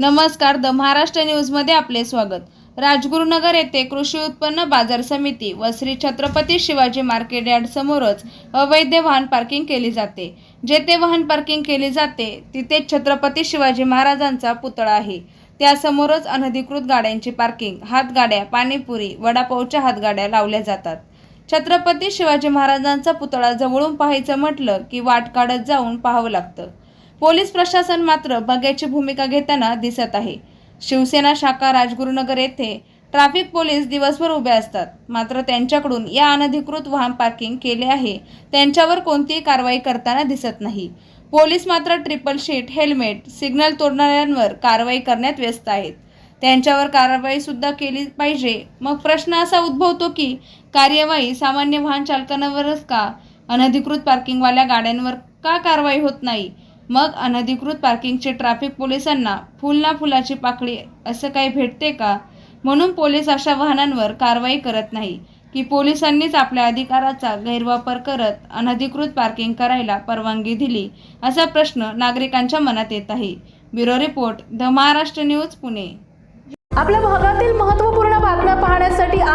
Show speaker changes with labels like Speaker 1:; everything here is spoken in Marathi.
Speaker 1: नमस्कार द महाराष्ट्र न्यूजमध्ये आपले स्वागत. राजगुरुनगर येथे कृषी उत्पन्न बाजार समिती व श्री छत्रपती शिवाजी मार्केट यार्ड समोरच अवैध वाहन पार्किंग केली जाते. जेथे वाहन पार्किंग केली जाते तिथे छत्रपती शिवाजी महाराजांचा पुतळा आहे. त्यासमोरच अनधिकृत गाड्यांची पार्किंग हातगाड्या पाणीपुरी वडापावच्या हातगाड्या लावल्या जातात. छत्रपती शिवाजी महाराजांचा पुतळा जवळून पाहायचं म्हटलं की वाट काढत जाऊन पाहावं लागतं. पोलीस प्रशासन मात्र बघ्याची भूमिका घेताना दिसत आहे. शिवसेना शाखा राजगुरुनगर येथे ट्रॅफिक पोलीस दिवसभर उभे असतात. मात्र त्यांच्याकडून या अनधिकृत वाहन पार्किंग केले आहे. त्यांच्यावर कोणतीही कारवाई करताना दिसत नाही. पोलीस मात्र ट्रिपल शीट हेल्मेट सिग्नल तोडणाऱ्यांवर कारवाई करण्यात व्यस्त आहेत. त्यांच्यावर कारवाई सुद्धा केली पाहिजे. मग प्रश्न असा उद्भवतो की कार्यवाही सामान्य वाहन चालकांवरच का? अनधिकृत पार्किंगवाल्या गाड्यांवर का कारवाई होत नाही? मग अनधिकृत पार्किंगचे ट्रॅफिक पोलिसांना फुल ना फुलाची पाकळी असं काही भेटते का? म्हणून पोलीस अशा वाहनांवर कारवाई करत नाही की पोलिसांनीच आपल्या अधिकाराचा गैरवापर करत अनधिकृत पार्किंग करायला परवानगी दिली असा प्रश्न नागरिकांच्या मनात येत आहे. Bureau report the Maharashtra news Pune.
Speaker 2: आपल्या भागातील महत्त्वपूर्ण बातम्या पाहण्यासाठी